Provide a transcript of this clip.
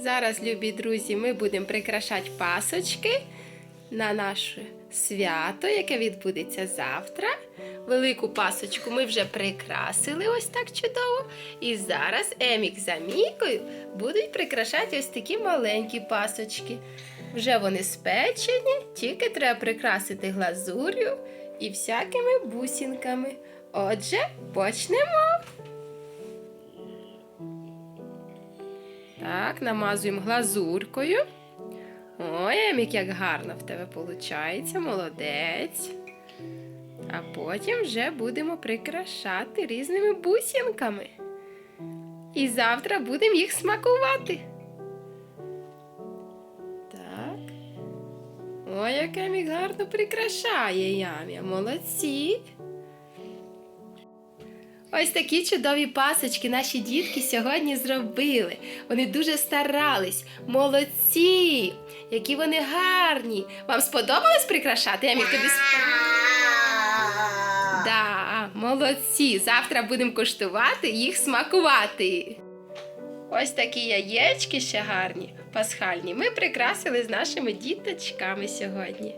Зараз, любі друзі, ми будемо прикрашати пасочки на наше свято, яке відбудеться завтра. Велику пасочку ми вже прикрасили ось так чудово. І зараз Емік за Мікою будуть прикрашати ось такі маленькі пасочки. Вже вони спечені, тільки треба прикрасити глазур'ю і всякими бусинками. Отже, почнемо. Так, намазуємо глазуркою. Ой, Емік, як гарно в тебе виходить, молодець. А потім вже будемо прикрашати різними бусинками. І завтра будемо їх смакувати. Так. Ой, як Емік гарно прикрашає ям'я. Молодці. Ось такі чудові пасочки наші дітки сьогодні зробили. Вони дуже старались. Молодці! Які вони гарні! Вам сподобалось прикрашати? Емік, тобі? Да, молодці. Завтра будемо куштувати їх смакувати. Ось такі яєчки ще гарні, пасхальні. Ми прикрасили з нашими діточками сьогодні.